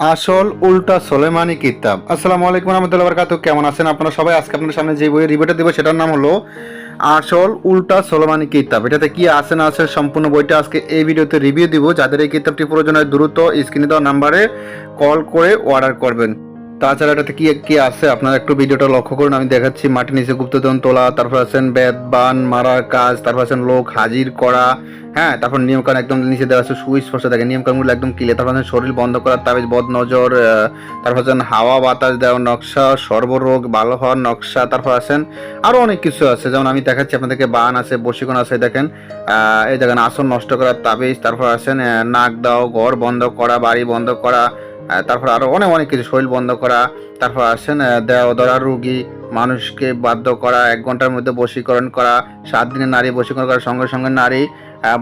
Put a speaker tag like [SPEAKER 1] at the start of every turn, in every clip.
[SPEAKER 1] আসল উল্টা সোলেমানি কিতাব। আসসালামু আলাইকুম রহমতুল্লাহ বরকাত কেমন আছেন আপনারা সবাই? আজকে আপনার সামনে যে বইয়ের রিভিউটা দেবো, সেটার নাম হলো আসল উল্টা সোলেমানি কিতাব। এটাতে কি আছে না আছে সম্পূর্ণ বইটা আজকে এই ভিডিওতে রিভিউ দিব। যাদের এই কিতাবটি প্রয়োজন হয়, দ্রুত স্ক্রিনে দেওয়া নাম্বারে কল করে অর্ডার করবেন। তাছাড়া এটাতে কি কি আছে? আপনারা একটু ভিডিওটা লক্ষ্য করুন। আমি দেখাচ্ছি মাটির নিচে গুপ্তধন তোলা, তারপর আছেন বেদ, বান, মারার কাজ, তারপর আছেন লোক, হাজির করা হ্যাঁ তারপর নিয়মকানুন একদম নিচে দেওয়া আছে, সুস্পষ্ট থাকে নিয়মকানুনগুলো একদম ক্লিয়ার তারপর আছেন শরীর বন্ধ করা তাবিজ বদ নজর তারপর আছেন হাওয়া, বাতাস দেওয়ার নকশা, সর্বরোগ, ভালো হওয়ার নকশা, তারপর আছেন আরও অনেক কিছু আছে। যেমন আমি দেখাচ্ছি, আপনাদেরকে বান আছে বশিকোণ আছে, দেখেন এই দেখেন আসন নষ্ট করা তাবিজ, তারপর আছেন নাক দাও, ঘর বন্ধ করা, বাড়ি বন্ধ করা তারপর আরও অনেক অনেক কিছু, শরীর বন্ধ করা, তারপর দেহ ধরা রুগী, মানুষকে বাধ্য করা, এক ঘণ্টার মধ্যে বশীকরণ করা, সাত দিনে নারী বশীকরণ করার সঙ্গে সঙ্গে নারী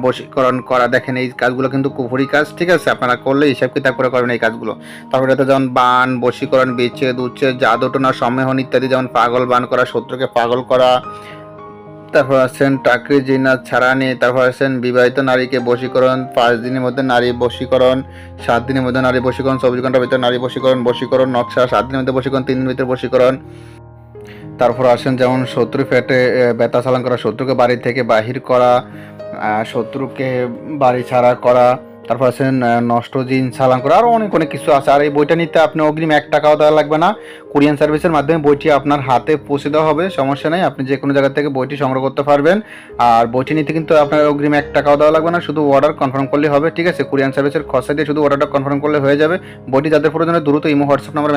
[SPEAKER 1] বশীকরণ করা। দেখেন এই কাজগুলো কিন্তু কুফুরি কাজ, ঠিক আছে? আপনারা করলে হিসাব কিতাব করে করবেন এই কাজগুলো। তারপরে তো যেমন বান, বশীকরণ, বিচ্ছেদ, উচ্ছেদ, জাদুটনা, সম্মেহন ইত্যাদি, যেমন পাগল বান করা, শত্রুকে পাগল করা তারপর আসছেন টাকরি জিনাত ছাড়ানি, তারপর আসছেন বিবাহিত নারীকে বশীকরণ, পাঁচ দিনের মধ্যে নারী বশীকরণ, সাত দিনের মধ্যে নারী বশীকরণ, চব্বিশ ঘণ্টার ভিতরে নারী বশীকরণ বশীকরণ, নকশা, সাত দিনের মধ্যে বশীকরণ, তিন দিনের ভিতরে বশীকরণ। তারপর আসেন যেমন শত্রু ফেটে ব্যথা চালান করা, শত্রুকে বাড়ি থেকে বাহির করা শত্রুকে বাড়ি ছাড়া করা তারপর আছে নষ্টজিন নষ্ট জিন চালান করা আরও অনেক অনেক কিছু আছে। আর এই বইটা নিতে আপনি অগ্রিম এক টাকাও দেওয়া লাগবে না। কোরিয়ান সার্ভিসের মাধ্যমে বইটি আপনার হাতে পৌঁছে দেওয়া হবে, সমস্যা নেই। আপনি যে কোনো জায়গা থেকে বইটি সংগ্রহ করতে পারবেন। আর বইটি নিতে কিন্তু আপনার অগ্রিম এক টাকাও দেওয়া লাগবে না। শুধু অর্ডার কনফার্ম করলে হবে, ঠিক আছে? কোরিয়ান সার্ভিসের খরচা দিয়ে শুধু অর্ডারটা কনফার্ম করলে হয়ে যাবে। বইটি যাদের প্রয়োজনে দ্রুত ইমো, হোয়াটসঅ্যাপ নাম্বার